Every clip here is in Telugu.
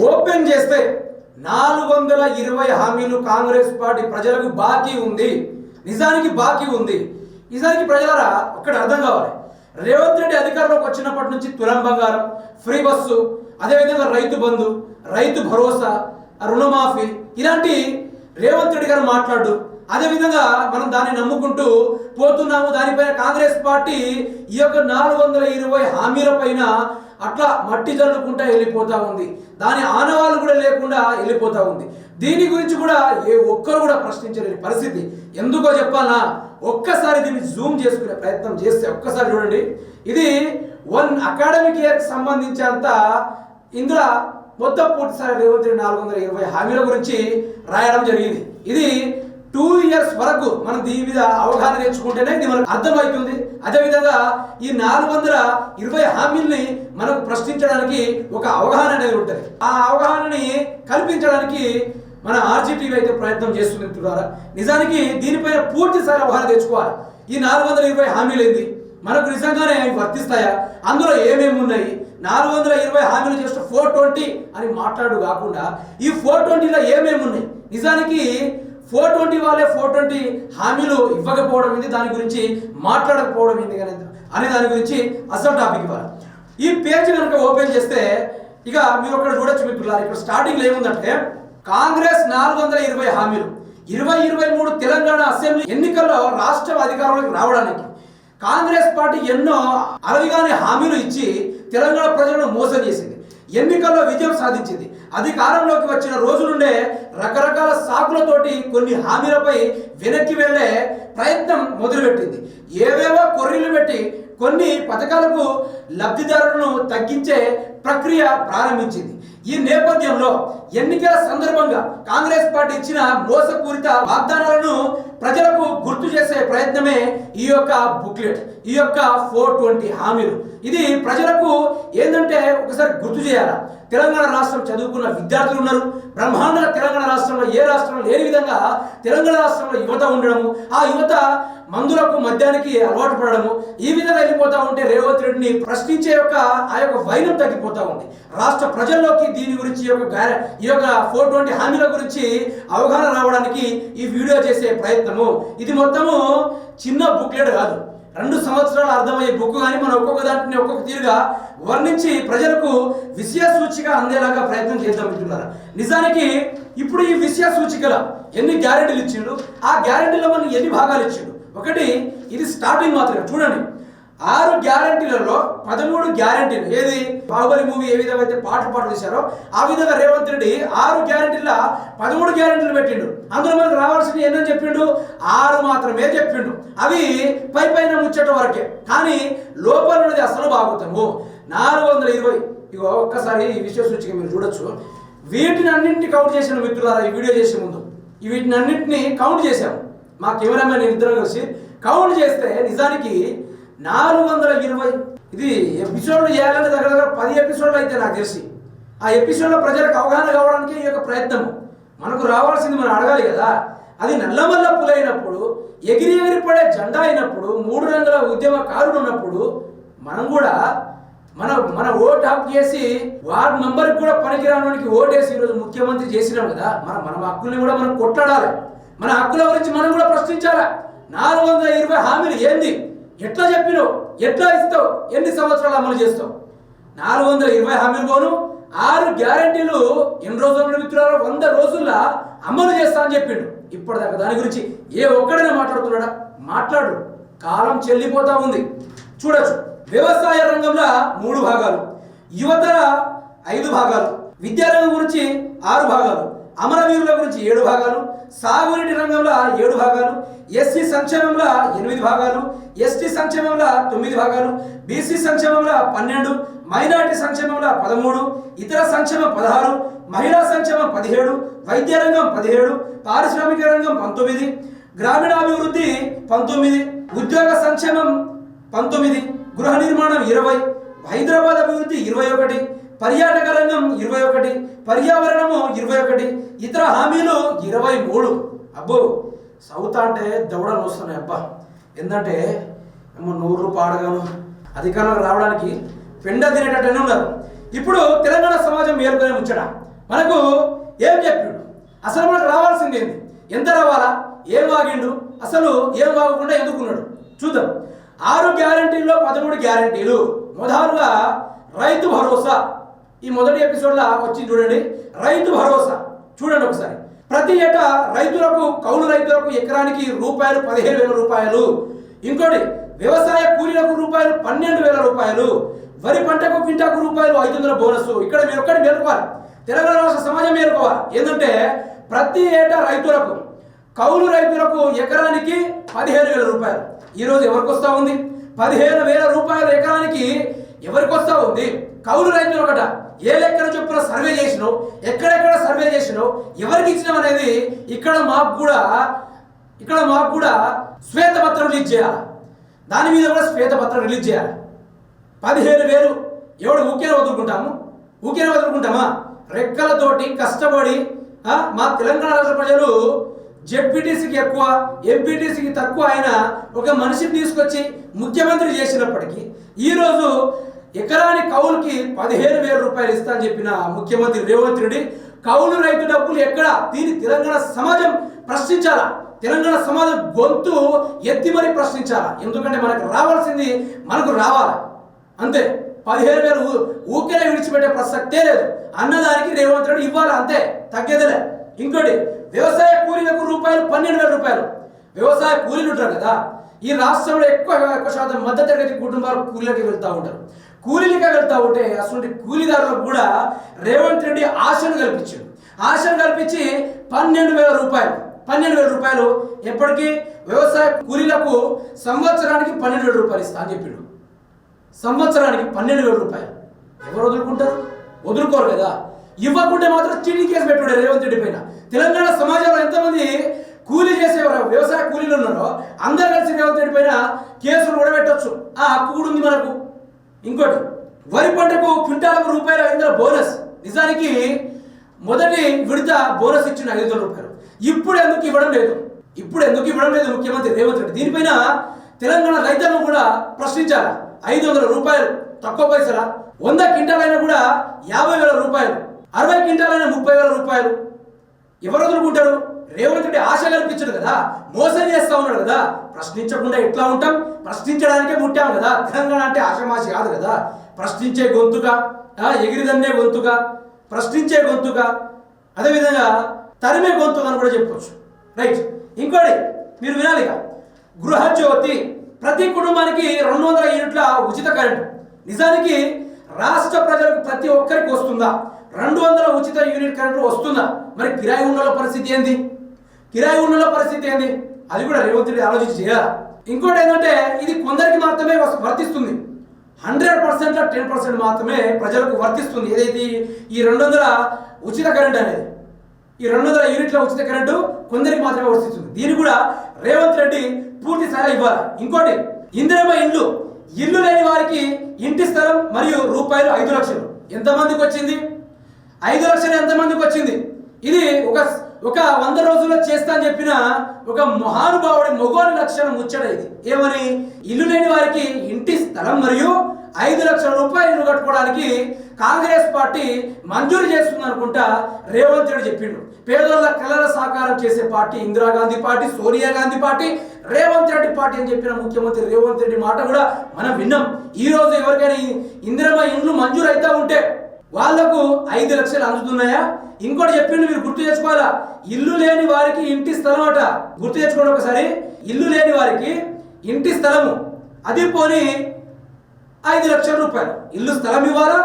ఓపెన్ చేస్తే నాలుగు వందల ఇరవై హామీలు కాంగ్రెస్ పార్టీ ప్రజలకు బాకీ ఉంది. నిజానికి బాకీ ఉంది. నిజానికి ప్రజలరా ఒక్కటి అర్థం కావాలి. రేవంత్ రెడ్డి అధికారంలోకి వచ్చినప్పటి నుంచి తులం బంగారం ఫ్రీ బస్సు అదేవిధంగా రైతు బంధు రైతు భరోసా రుణమాఫీ ఇలాంటి రేవంత్ రెడ్డి గారు మాట్లాడు. అదేవిధంగా మనం దాన్ని నమ్ముకుంటూ పోతున్నాము. దానిపైన కాంగ్రెస్ పార్టీ ఈ యొక్క నాలుగు వందల ఇరవై హామీల పైన అట్లా మట్టి జల్లుకుంటా వెళ్ళిపోతూ ఉంది. దాని ఆనవాళ్ళు కూడా లేకుండా వెళ్ళిపోతా ఉంది. దీని గురించి కూడా ఏ ఒక్కరు కూడా ప్రశ్నించలేని పరిస్థితి. ఎందుకో చెప్పాలా? ఒక్కసారి దీన్ని జూమ్ చేసుకునే ప్రయత్నం చేస్తే ఒక్కసారి చూడండి. ఇది వన్ అకాడమిక్ ఇయర్కి సంబంధించినంత ఇందులో మొత్తం పూర్తిసారి రేవంత్ రెడ్డి నాలుగు వందల ఇరవై హామీల గురించి రాయడం జరిగింది. ఇది టూ ఇయర్స్ వరకు మనం దీని మీద అవగాహన నేర్చుకుంటేనే ఇది మనకు అర్థమవుతుంది. అదేవిధంగా ఈ నాలుగు వందల ఇరవై హామీల్ని మనకు ప్రశ్నించడానికి ఒక అవగాహన అనేది ఉంటుంది. ఆ అవగాహనని కల్పించడానికి మన ఆర్జీటీవీ అయితే ప్రయత్నం చేస్తుంది ద్వారా నిజానికి దీనిపైన పూర్తి అవగాహన తెచ్చుకోవాలి. ఈ నాలుగు వందల ఇరవై హామీలు ఏంది? మనకు నిజంగానే అవి వర్తిస్తాయా? అందులో ఏమేమి ఉన్నాయి? నాలుగు వందల ఇరవై హామీలు జస్ట్ ఫోర్ ట్వంటీ అని మాట్లాడు కాకుండా ఈ ఫోర్ ట్వంటీలో ఏమేమి ఉన్నాయి? నిజానికి ఫోర్ ట్వంటీ వాళ్ళే ఫోర్ ట్వంటీ హామీలు ఇవ్వకపోవడం ఏంది? దాని గురించి మాట్లాడకపోవడం ఏంది కానీ అనే దాని గురించి అసలు టాపిక్ ఇవ్వాలి. ఈ పేజ్ కనుక ఓపెన్ చేస్తే ఇక మీరు ఒకటి చూడొచ్చు మిత్రులారు ఇక్కడ స్టార్టింగ్లో ఏముందంటే కాంగ్రెస్ నాలుగు వందల ఇరవై హామీలు ఇరవై ఇరవై మూడు తెలంగాణ అసెంబ్లీ ఎన్నికల్లో రాష్ట్రం అధికారంలోకి రావడానికి కాంగ్రెస్ పార్టీ ఎన్నో అలవిగానే హామీలు ఇచ్చి తెలంగాణ ప్రజలను మోసం చేసింది. ఎన్నికల్లో విజయం సాధించింది. అధికారంలోకి వచ్చిన రోజు నుండే రకరకాల సాకులతోటి కొన్ని హామీలపై వెనక్కి వెళ్ళే ప్రయత్నం మొదలుపెట్టింది. ఏవేవో కొర్రీలు పెట్టి కొన్ని పథకాలకు లబ్ధిదారులను తగ్గించే ప్రక్రియ ప్రారంభించింది. ఈ నేపథ్యంలో ఎన్నికల సందర్భంగా కాంగ్రెస్ పార్టీ ఇచ్చిన మోసపూరిత వాగ్దానాలను ప్రజలకు గుర్తు చేసే ప్రయత్నమే ఈ యొక్క బుక్లెట్ ఈ యొక్క ఫోర్ ట్వంటీ హామీలు. ఇది ప్రజలకు ఏంటంటే ఒకసారి గుర్తు చేయాలా? తెలంగాణ రాష్ట్రం చదువుకున్న విద్యార్థులు ఉన్నారు. బ్రహ్మాండంగా తెలంగాణ రాష్ట్రంలో ఏ రాష్ట్రంలో లేని విధంగా తెలంగాణ రాష్ట్రంలో యువత ఉండడము ఆ యువత మందులకు మద్యానికి అలవాటు పడడము ఈ విధంగా వెళ్ళిపోతా ఉంటే రేవంత్ రెడ్డిని ప్రశ్నించే యొక్క ఆ యొక్క వైనం తగ్గిపోతా ఉంది. రాష్ట్ర ప్రజల్లోకి దీని గురించి ఈ యొక్క ఈ యొక్క ఫోర్ ట్వంటీ హామీల గురించి అవగాహన రావడానికి ఈ వీడియో చేసే ప్రయత్నం. ప్రయత్నము ఇది మొత్తము చిన్న బుక్లెట్ కాదు. రెండు సంవత్సరాలు అర్థమయ్యే బుక్ కానీ మనం ఒక్కొక్క దాంట్ని ఒక్కొక్క తీరుగా వర్ణించి ప్రజలకు విషయ సూచిక అందేలాగా ప్రయత్నం చేద్దామంటున్నారు నిజానికి ఇప్పుడు ఈ విషయ సూచికల ఎన్ని గ్యారెంటీలు ఇచ్చిండు ఆ గ్యారెంటీలో మనం ఎన్ని భాగాలు ఇచ్చిండు ఒకటి ఇది స్టార్టింగ్ మాత్రమే. చూడండి. ఆరు గ్యారంటీలలో పదమూడు గ్యారంటీలు. ఏది? బాహుబలి మూవీ ఏ విధంగా అయితే పాటలు పాటలు తీశారో ఆ విధంగా రేవంత్ రెడ్డి ఆరు గ్యారంటీల పదమూడు గ్యారంటీలు పెట్టిండు. అందులో మనకు రావాల్సింది ఎన్నో చెప్పిండు? ఆరు మాత్రమే చెప్పిండు. అవి పై పైన ముచ్చట వరకే. కానీ లోపల ఉన్నది అసలు బాగుతాము నాలుగు వందల ఇరవై. ఇగో ఒక్కసారి ఈ విషయ సూచిక మీరు చూడొచ్చు. వీటిని అన్నింటినీ కౌంట్ చేసిన మిత్రులారా ఈ వీడియో చేసే ముందు. వీటిని అన్నింటినీ కౌంట్ చేశాము. మా కెమెరామెన్ ఇద్దరం కలిసి. కౌంట్ చేస్తే నిజానికి నాలుగు వందల ఇరవై. ఇది ఎపిసోడ్లు చేయాలంటే దగ్గర దగ్గర పది ఎపిసోడ్లు అయితే నాకు తెలిసి. ఆ ఎపిసోడ్లో ప్రజలకు అవగాహన కావడానికి ఈ యొక్క ప్రయత్నం మనకు రావాల్సింది మనం అడగాలి కదా. అది నల్లమల్ల పులైనప్పుడు ఎగిరి ఎగిరి పడే జెండా అయినప్పుడు మూడు రంగుల ఉద్యమకారుడు ఉన్నప్పుడు మనం కూడా మన మన ఓటు హక్కు చేసి వార్డు మెంబర్కి కూడా పనికిరానికి ఓటేసి ఈరోజు ముఖ్యమంత్రి చేసినాం కదా. మన మన హక్కుల్ని కూడా మనం కొట్లాడాలి. మన హక్కుల గురించి మనం కూడా ప్రశ్నించాలా. నాలుగు వందల ఇరవై హామీలు ఏంది? ఎట్లా చెప్పినావు? ఎట్లా ఇస్తావు? ఎన్ని సంవత్సరాలు అమలు చేస్తావు? నాలుగు వందల ఇరవై హామీలు పోను. ఆరు గ్యారంటీలు ఎన్ని రోజులు మిత్రులారా వంద రోజుల్లో అమలు చేస్తా అని చెప్పిండు. ఇప్పటిదాకా దాని గురించి ఏ ఒక్కడైనా మాట్లాడుతున్నాడా? మాట్లాడు. కాలం చెల్లిపోతా ఉంది. చూడొచ్చు. వ్యవసాయ రంగంలో మూడు భాగాలు. యువత ఐదు భాగాలు. విద్యారంగం గురించి ఆరు భాగాలు. అమరవీరుల గురించి ఏడు భాగాలు సాగునీటి రంగంలో ఏడు భాగాలు ఎస్సీ సంక్షేమంలో ఎనిమిది భాగాలు ఎస్టీ సంక్షేమంలో తొమ్మిది భాగాలు బీసీ సంక్షేమంలో పన్నెండు మైనార్టీ సంక్షేమంలో పదమూడు ఇతర సంక్షేమ పదహారు మహిళా సంక్షేమం పదిహేడు వైద్య రంగం పదిహేడు పారిశ్రామిక రంగం పంతొమ్మిది గ్రామీణాభివృద్ధి పంతొమ్మిది ఉద్యోగ సంక్షేమం పంతొమ్మిది గృహ నిర్మాణం ఇరవై హైదరాబాద్ అభివృద్ధి ఇరవై ఒకటి పర్యాటక రంగం ఇరవై ఒకటి పర్యావరణము ఇరవై ఒకటి ఇతర హామీలు ఇరవై మూడు. అబ్బో సౌత్ అంటే దవడలు వస్తున్నాయి అబ్బా. ఎందుకంటే ఏమో నూరు పాడగాను అధికారంలో రావడానికి పెండ తినేటట్టునే ఉన్నారు. ఇప్పుడు తెలంగాణ సమాజం ఏర్పడి ముచ్చట. మనకు ఏం చెప్పిండు? అసలు మనకు రావాల్సింది ఏంది? ఎంత రావాలా? ఏం వాగిండు? అసలు ఏం వాగకుండా ఎందుకున్నాడు? చూద్దాం. ఆరు గ్యారంటీల్లో పదమూడు గ్యారంటీలు. మొదలుగా రైతు భరోసా. ఈ మొదటి ఎపిసోడ్లో వచ్చి చూడండి. రైతు భరోసా. చూడండి ఒకసారి. ప్రతి ఏటా రైతులకు కౌలు రైతులకు ఎకరానికి రూపాయలు పదిహేను వేల రూపాయలు. ఇంకోటి వ్యవసాయ కూలీలకు రూపాయలు పన్నెండు వేల రూపాయలు. వరి పంటకు క్వింటాకు రూపాయలు ఐదు వందల బోనస్ ఇక్కడ మీరు ఒక్కటి మేలుకోవాలి. తెలంగాణ రాష్ట్ర సమాజం మేలుకోవాలి. ఏంటంటే ప్రతి ఏటా రైతులకు కౌలు రైతులకు ఎకరానికి పదిహేను వేల రూపాయలు. ఈరోజు ఎవరికి వస్తూ ఉంది? పదిహేను వేల రూపాయలు ఎకరానికి ఎవరికి వస్తూ ఉంది? కౌలు రైతులు ఒకట ఏ లెక్కన చొప్పున సర్వే చేసినావు? ఎక్కడెక్కడ సర్వే చేసినావు? ఎవరికి ఇచ్చినాం అనేది ఇక్కడ మాకు కూడా ఇక్కడ మాకు కూడా శ్వేతపత్రం రిలీజ్ చేయాలి. దాని మీద కూడా శ్వేతపత్రం రిలీజ్ చేయాలి. పదిహేను వేలు. ఎవడు ఊకేనే వదులుకుంటాము? ఊకేనే వదులుకుంటామా? రెక్కలతోటి కష్టపడి మా తెలంగాణ రాష్ట్ర ప్రజలు జెడ్పీటీసీకి ఎక్కువ ఎంపీటీసీకి తక్కువ అయిన ఒక మనిషిని తీసుకొచ్చి ముఖ్యమంత్రి చేసినప్పటికీ ఈరోజు ఎకరాని కౌలుకి పదిహేను వేల రూపాయలు ఇస్తా అని చెప్పిన ముఖ్యమంత్రి రేవంత్ రెడ్డి కౌలు రైతు డబ్బులు ఎక్కడ? దీన్ని తెలంగాణ సమాజం ప్రశ్నించాలా? తెలంగాణ సమాజం గొంతు ఎత్తి మరీ ప్రశ్నించాలా? ఎందుకంటే మనకు రావాల్సింది మనకు రావాలి. అంతే. పదిహేను వేలు ఊ- ఊరికే విడిచిపెట్టే ప్రసక్తే లేదు. అన్నదానికి రేవంత్ రెడ్డి ఇవ్వాలి అంతే. తగ్గేదిలే. ఇంకోటి వ్యవసాయ కూలీలకు రూపాయలు పన్నెండు వేల రూపాయలు. వ్యవసాయ కూలీలు ఉంటారు కదా ఈ రాష్ట్రంలో ఎక్కువ ఎక్కువ శాతం మధ్యతరగతి కుటుంబాలు కూలీలకి వెళ్తూ ఉంటారు. కూలీలకే వెళ్తూ ఉంటే అసలు కూలీదారులకు కూడా రేవంత్ రెడ్డి ఆశను కల్పించాడు ఆశను కల్పించి పన్నెండు వేల రూపాయలు పన్నెండు వేల రూపాయలు ఎప్పటికీ వ్యవసాయ కూలీలకు సంవత్సరానికి పన్నెండు వేల రూపాయలు ఇస్తా అని చెప్పిండు. సంవత్సరానికి పన్నెండు వేల రూపాయలు. ఎవరు వదులుకుంటారు? వదులుకోరు కదా. ఇవ్వకుంటే మాత్రం చీటీ కేసు పెట్టుడే రేవంత్ రెడ్డి పైన. తెలంగాణ సమాజంలో ఎంతమంది కూలీ చేసేవారు వ్యవసాయ కూలీలు ఉన్నారో అందరు కలిసి రేవంత్ రెడ్డి పైన కేసులు కూడా ఆ హక్కు కూడా ఉంది మనకు. ఇంకోటి వరి పంటకు క్వింటాలకు రూపాయలు ఐదు బోనస్. నిజానికి మొదటి విడత బోనస్ ఇచ్చిన ఐదు వందల రూపాయలు. ఇప్పుడు ఎందుకు ఇవ్వడం లేదు? ఇప్పుడు ఎందుకు ఇవ్వడం లేదు ముఖ్యమంత్రి రేవంత్ రెడ్డి? దీనిపైన తెలంగాణ రైతులను కూడా ప్రశ్నించాలి? ఐదు వందల రూపాయలు తక్కువ పైసల? వంద క్వింటాలైనా కూడా యాభై వేల రూపాయలు. అరవై క్వింటాలైనా ముప్పై వేల రూపాయలు. ఎవరు వదులుకుంటారు? రేవంతుడి ఆశ కల్పించడు కదా? మోసం చేస్తా ఉన్నాడు కదా? ప్రశ్నించకుండా ఎట్లా ఉంటాం? ప్రశ్నించడానికే ముట్టాం కదా? తెలంగాణ అంటే ఆశమాషి కాదు కదా? ప్రశ్నించే గొంతుగా ఎగిరిదన్నే గొంతుగా ప్రశ్నించే గొంతుగా అదేవిధంగా తరిమే గొంతుగా అని కూడా చెప్పవచ్చు రైట్ ఇంకోటి మీరు వినాలి గృహ గృహజ్యోతి ప్రతి కుటుంబానికి రెండు వందల యూనిట్ల ఉచిత కరెంటు నిజానికి రాష్ట్ర ప్రజలకు ప్రతి ఒక్కరికి వస్తుందా? రెండు వందల ఉచిత యూనిట్ కరెంటు వస్తుందా? మరి కిరాయి ఉన్న పరిస్థితి ఏంది? కిరాయి ఉన్న పరిస్థితి ఏంది? అది కూడా రేవంత్ రెడ్డి ఆలోచించి చేయాలి? ఇంకోటి ఏంటంటే ఇది కొందరికి మాత్రమే వర్తిస్తుంది. హండ్రెడ్ పర్సెంట్ టెన్ పర్సెంట్ మాత్రమే ప్రజలకు వర్తిస్తుంది. ఏదైతే ఈ- రెండు వందల ఉచిత కరెంట్ అనేది ఈ రెండు వందల యూనిట్ల ఉచిత కరెంటు కొందరికి మాత్రమే వర్తిస్తుంది. దీన్ని కూడా రేవంత్ రెడ్డి పూర్తి సహాయం ఇవ్వాలి? ఇంకోటి ఇందిరమ్మ ఇల్లు. ఇల్లు లేని వారికి ఇంటి స్థలం మరియు రూపాయలు ఐదు లక్షలు. ఎంతమందికి వచ్చింది? ఐదు లక్షలు ఎంతమందికి వచ్చింది? ఇది ఒక ఒక వంద రోజుల్లో చేస్తా అని చెప్పిన ఒక మహానుభావుడి మొగోని లక్షణం ముచ్చట ఇది. ఏమని? ఇల్లు లేని వారికి ఇంటి స్థలం మరియు ఐదు లక్షల రూపాయలు కట్టుకోవడానికి కాంగ్రెస్ పార్టీ మంజూరు చేస్తుంది అనుకుంటా రేవంత్ రెడ్డి చెప్పిండు. పేదోళ్ళ కళల సాకారం చేసే party Indiragandhi party Sonia Gandhi party Revanth Reddy party అని చెప్పిన ముఖ్యమంత్రి రేవంత్ రెడ్డి మాట కూడా మనం విన్నాం. ఈ రోజు ఎవరికైనా ఇందిరమ్మ ఇండ్లు మంజూరు అవుతా ఉంటే వాళ్ళకు ఐదు లక్షలు అందుతున్నాయా? ఇంకోటి చెప్పిండు మీరు గుర్తు చేసుకోవాలా? ఇల్లు లేని వారికి ఇంటి స్థలం అట. గుర్తు చేసుకోండి ఒకసారి. ఇల్లు లేని వారికి ఇంటి స్థలము. అది పోని ఐదు లక్షల రూపాయలు. ఇల్లు స్థలం ఇవ్వాలా?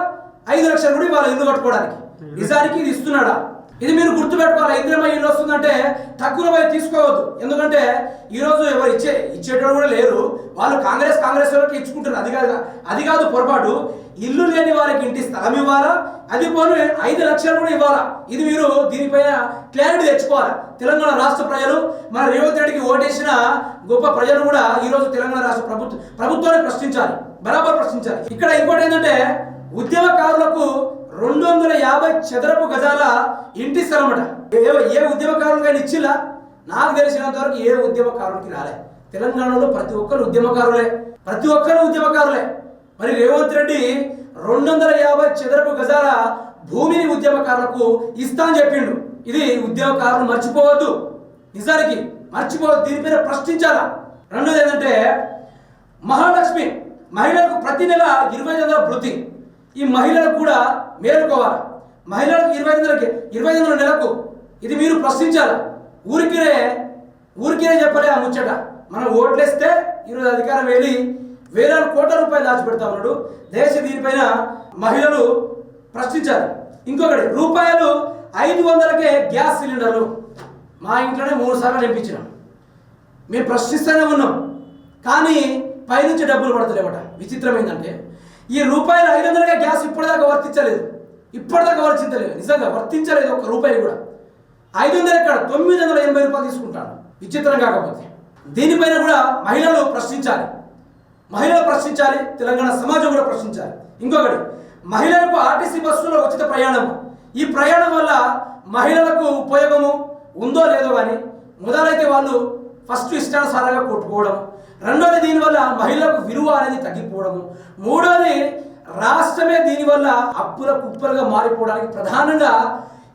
ఐదు లక్షలు కూడా ఇవ్వాలి ఇల్లు కట్టుకోవడానికి? నిజానికి ఇది ఇస్తున్నాడా? ఇది మీరు గుర్తుపెట్టుకోవాలి ఇంద్రమ్మ ఇల్లు వస్తుందంటే తక్కువ పోయి తీసుకోవద్దు. ఎందుకంటే ఈరోజు ఎవరు ఇచ్చే ఇచ్చేటోడు కూడా లేరు. వాళ్ళు కాంగ్రెస్ కాంగ్రెస్ వాళ్ళకి ఇచ్చుకుంటారు అది కాదు అది కాదు పొరపాటు. ఇల్లు లేని వారికి ఇంటి స్థలం ఇవ్వాలా? అది పోను ఐదు లక్షలు కూడా ఇవ్వాలా? ఇది మీరు దీనిపైన క్లారిటీ తెచ్చుకోవాలి? తెలంగాణ రాష్ట్ర ప్రజలు మన రేవంత్ రెడ్డికి ఓటేసిన గొప్ప ప్రజలు కూడా ఈరోజు తెలంగాణ రాష్ట్ర ప్రభుత్వ ప్రభుత్వాన్ని ప్రశ్నించాలి బరాబర్ ప్రశ్నించాలి. ఇక్కడ ఇంకోటి ఏంటంటే ఉద్యమకారులకు రెండు వందల యాభై చదరపు గజాల ఇంటి స్థలం అట ఏ ఏ ఉద్యమకారులకైనా ఇచ్చిలా నాకు తెలిసినంత వరకు ఏ ఉద్యమకారులకి రాలే. తెలంగాణలో ప్రతి ఒక్కరు ఉద్యమకారులే. ప్రతి ఒక్కరు ఉద్యమకారులే. మరి రేవంత్ రెడ్డి రెండు వందల యాభై చదరపు గజాల భూమిని ఉద్యమకారులకు ఇస్తా అని చెప్పిండు. ఇది ఉద్యమకారులు మర్చిపోవద్దు. నిజానికి మర్చిపోవద్దు. దీనిపైన ప్రశ్నించాలా? రెండోది ఏంటంటే మహాలక్ష్మి మహిళలకు ప్రతి నెల ఇరవై వందల వృత్తి. ఈ మహిళలకు కూడా మేలుకోవాలి. మహిళలకు ఇరవై ఐదు వందలకి ఇరవై వందల నెలకు. ఇది మీరు ప్రశ్నించాలి? ఊరికినే ఊరికినే చెప్పలే ఆ ముచ్చట. మనం ఓట్లేస్తే ఈరోజు అధికారం వెళ్ళి వేల కోట్ల రూపాయలు దాచిపెడతా ఉన్నాడు. దేశ దీనిపైన మహిళలు ప్రశ్నించారు. ఇంకొకటి రూపాయలు ఐదు వందలకే గ్యాస్ సిలిండర్లు. మా ఇంట్లోనే మూడు సార్లు నింపించినాం మేము ప్రశ్నిస్తూనే ఉన్నాం. కానీ పైనుంచి డబ్బులు పడతలేవట. విచిత్రం ఏంటంటే ఈ రూపాయలు ఐదు వందలుగా గ్యాస్ ఇప్పటిదాకా వర్తించలేదు. ఇప్పటిదాకా వర్తించలేదు. నిజంగా వర్తించలేదు ఒక రూపాయి కూడా. ఐదు వందలు ఎక్కడ? తొమ్మిది వందల ఎనభై రూపాయలు తీసుకుంటాను. విచిత్రం కాకపోతే. దీనిపైన కూడా మహిళలు ప్రశ్నించాలి. మహిళలు ప్రశ్నించాలి తెలంగాణ సమాజం కూడా ప్రశ్నించాలి. ఇంకొకటి మహిళలకు ఆర్టీసీ బస్సులో ఉచిత ప్రయాణం. ఈ ప్రయాణం వల్ల మహిళలకు ఉపయోగము ఉందో లేదో కానీ మొదలైతే వాళ్ళు ఫస్ట్ ఇష్టానుసారంగా కొట్టుకోవడం. రెండోది దీనివల్ల మహిళలకు విలువ అనేది తగ్గిపోవడము. మూడోది రాష్ట్రమే దీనివల్ల అప్పుల కుప్పలుగా మారిపోవడానికి ప్రధానంగా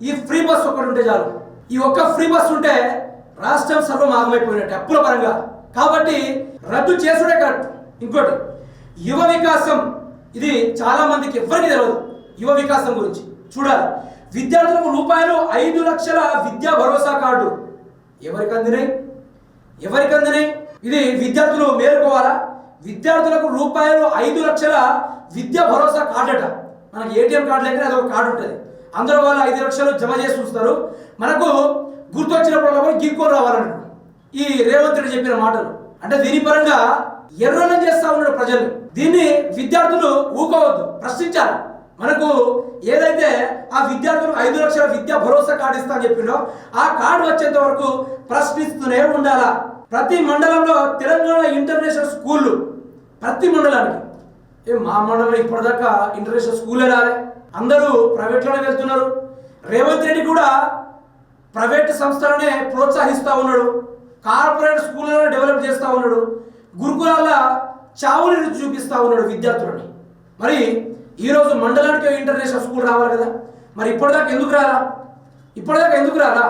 ఈ ఫ్రీ బస్ ఒకటి ఉంటే చాలు. ఈ ఒక్క ఫ్రీ బస్ ఉంటే రాష్ట్రం సర్వం ఆగమైపోయినట్టు అప్పుల పరంగా. కాబట్టి రద్దు చేసుడే కరెక్ట్. ఇంకోటి యువ వికాసం ఇది చాలా మందికి ఎవరికి తెలియదు యువ వికాసం గురించి చూడాలి. విద్యార్థులకు రూపాయలు ఐదు లక్షల విద్యా భరోసా కార్డు ఎవరికి అందినాయి? ఎవరికి అందినాయి? ఇది విద్యార్థులు మేలుకోవాలా? విద్యార్థులకు రూపాయలు ఐదు లక్షల విద్యా భరోసా కార్డు అట మనకి ఏటీఎం కార్డు దగ్గర అదొక కార్డు ఉంటుంది. అందులో వాళ్ళు ఐదు లక్షలు జమ చేసి ఉంచుతారు. మనకు గుర్తొచ్చినప్పుడు పోయి గీక్కొని ఈ రేవంత్ రెడ్డి చెప్పిన మాటలు. అంటే దీని పరంగా ఎర్రన చేస్తా ఉన్నాడు ప్రజలు. దీన్ని విద్యార్థులు ఊకోవద్దు ప్రశ్నించాలి. మనకు ఏదైతే ఆ విద్యార్థులు ఐదు లక్షల విద్యా భరోసా కార్డు ఇస్తా అని చెప్పిండో ఆ కార్డు వచ్చేంత వరకు ప్రశ్నిస్తూనే ఉండాలా? ప్రతి మండలంలో తెలంగాణ ఇంటర్నేషనల్ స్కూళ్ళు ప్రతి మండలానికి. ఏ మా మండలం ఇప్పటిదాకా ఇంటర్నేషనల్ స్కూలే రాలే. అందరూ ప్రైవేట్లోనే వెళ్తున్నారు. రేవంత్ రెడ్డి కూడా ప్రైవేట్ సంస్థలనే ప్రోత్సహిస్తూ ఉన్నాడు. కార్పొరేట్ స్కూళ్ళనే డెవలప్ చేస్తూ ఉన్నాడు. గురుకులాల చావుని రుచి చూపిస్తూ ఉన్నాడు విద్యార్థులని. మరి ఈరోజు మండలానికి ఇంటర్నేషనల్ స్కూల్ రావాలి కదా? మరి ఇప్పటిదాకా ఎందుకు రారా ఇప్పటిదాకా ఎందుకు రారా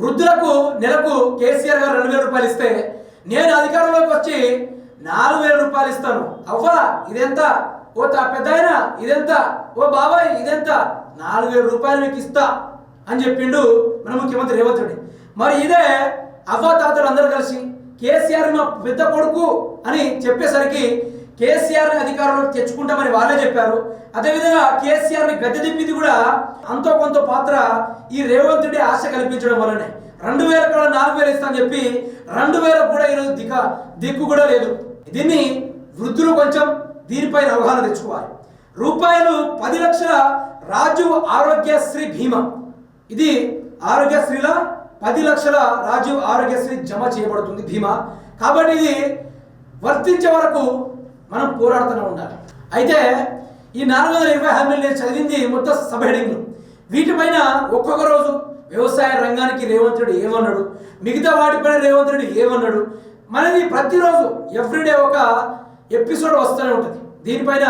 వృద్ధులకు నెలకు కేసీఆర్ గారు రెండు వేల రూపాయలు ఇస్తే నేను అధికారంలోకి వచ్చి నాలుగు వేల రూపాయలు ఇస్తాను. అవ్వా ఇదెంత? ఓ పెద్ద పెద్దాయన ఇదెంత? ఓ బాబాయ్ ఇదెంత? నాలుగు వేల రూపాయలు మీకు ఇస్తా అని చెప్పిండు మన ముఖ్యమంత్రి రేవంత్ రెడ్డి. మరి ఇదే అవ్వ తాతలు అందరూ కలిసి కేసీఆర్ మా పెద్ద కొడుకు అని చెప్పేసరికి కేసీఆర్ అధికారంలో తెచ్చుకుంటామని వాళ్ళే చెప్పారు. అదేవిధంగా కేసీఆర్ని గద్దె తిప్పింది కూడా అంతో కొంత పాత్ర ఈ రేవంత్ రెడ్డి ఆశ కల్పించడం వల్లనే. రెండు వేల కూడా నాలుగు వేలు ఇస్తా అని చెప్పి రెండు వేల కూడా ఈరోజు దిక్క దిక్కు కూడా లేదు. దీన్ని వృద్ధులు కొంచెం దీనిపైన అవగాహన తెచ్చుకోవాలి. రూపాయలు పది లక్షల రాజు ఆరోగ్యశ్రీ బీమా. ఇది ఆరోగ్యశ్రీల పది లక్షల రాజీవ్ ఆరోగ్యశ్రీ జమ చేయబడుతుంది బీమా కాబట్టి ఇది వర్తించే వరకు మనం పోరాడుతూనే ఉండాలి. అయితే ఈ నాలుగు వందల ఇరవై హామీలు నేను చదివింది మొత్తం సబ్ హెడింగ్లు వీటిపైన ఒక్కొక్క రోజు వ్యవసాయ రంగానికి రేవంత్ రెడ్డి ఏమన్నాడు? మిగతా వాటిపైన రేవంత్ రెడ్డి ఏమన్నాడు? మనది ప్రతిరోజు ఎవ్రీడే ఒక ఎపిసోడ్ వస్తూనే ఉంటుంది. దీనిపైన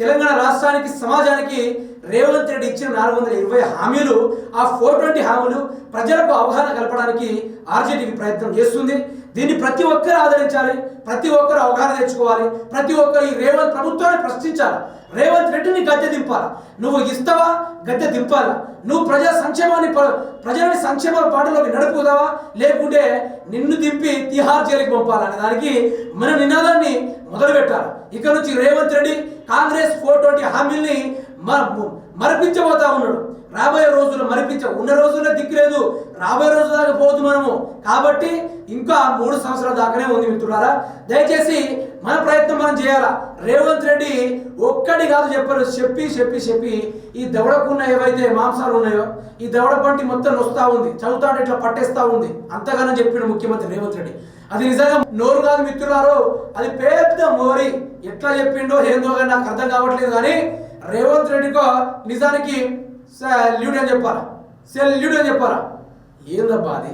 తెలంగాణ రాష్ట్రానికి సమాజానికి రేవంత్ రెడ్డి ఇచ్చిన నాలుగు వందల ఇరవై హామీలు ఆ ఫోర్ ట్వంటీ హామీలు ప్రజలకు అవగాహన కలపడానికి ఆర్జేడీకి ప్రయత్నం చేస్తుంది. దీన్ని ప్రతి ఒక్కరు ఆదరించాలి ప్రతి ఒక్కరు అవగాహన తెచ్చుకోవాలి ప్రతి ఒక్కరు ఈ రేవంత్ ప్రభుత్వాన్ని ప్రశ్నించాలి. రేవంత్ రెడ్డిని గద్దె దింపాలి? నువ్వు ఇస్తావా? గద్దె దింపాలా? నువ్వు ప్రజా సంక్షేమాన్ని ప- ప్రజలని సంక్షేమ పాటలోకి నడుపుతావా లేకుంటే నిన్ను దింపి తిహార్ జైలుకి పంపాలనే దానికి మన నినాదాన్ని మొదలు పెట్టాలి నుంచి రేవంత్ రెడ్డి కాంగ్రెస్ ఫోర్ ట్వంటీ హామీల్ని మరపించబోతా ఉన్నాడు. రాబోయే రోజుల్లో మరిపించ ఉన్న రోజుల్లో దిక్కు లేదు. రాబోయే రోజుల దాకా పోదు మనము. కాబట్టి ఇంకా మూడు సంవత్సరాల దాకానే ఉంది మిత్రులారా. దయచేసి మన ప్రయత్నం మనం చేయాలా? రేవంత్ రెడ్డి ఒక్కడి కాదు చెప్పారు. చెప్పి చెప్పి చెప్పి ఈ దవడకున్న ఏవైతే మాంసాలు ఉన్నాయో ఈ దవడ పంటి మొత్తం నొస్తా ఉంది. చదువుతాడు ఇట్లా పట్టేస్తా ఉంది. అంతగానో చెప్పిన ముఖ్యమంత్రి రేవంత్ రెడ్డి. అది నిజంగా నోరు కాదు మిత్రులారు అది పెద్ద మోరి. ఎట్లా చెప్పిండో ఏందో కానీ నాకు అర్థం కావట్లేదు కానీ రేవంత్ రెడ్డికో నిజానికి లీడ్ అని చెప్పాలా? లీడ్ అని చెప్పారా ఏందబ్బా అది?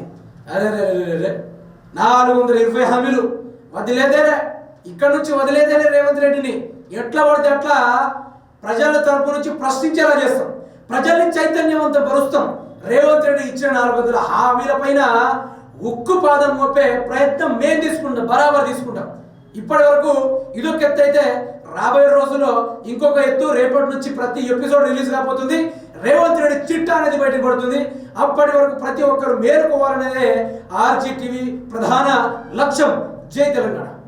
అరే రే రే, రే. నాలుగు వందల ఇరవై హామీలు వదిలేదేనే ఇక్కడ నుంచి వదిలేదేనే రేవంత్ రెడ్డిని. ఎట్లా పడితే అట్లా ప్రజల తరపు నుంచి ప్రశ్నించేలా చేస్తాం. ప్రజల్ని చైతన్యవంతం పరుస్తాం. రేవంత్ రెడ్డి ఇచ్చిన నాలుగు వందల హామీల పైన ఉక్కు పాదం మోపే ప్రయత్నం మేము తీసుకుంటాం బరాబర్ తీసుకుంటాం. ఇప్పటి వరకు ఇదొక ఎత్తు అయితే రాబోయే రోజుల్లో ఇంకొక ఎత్తు రేపటి నుంచి ప్రతి ఎపిసోడ్ రిలీజ్ కాబోతుంది. రేవంత్ రెడ్డి చిట్టా అనేది బయటకు పడుతుంది. అప్పటి వరకు ప్రతి ఒక్కరు మేలుకోవాలనేదే ఆర్జీ టీవీ ప్రధాన లక్ష్యం. జై తెలంగాణ.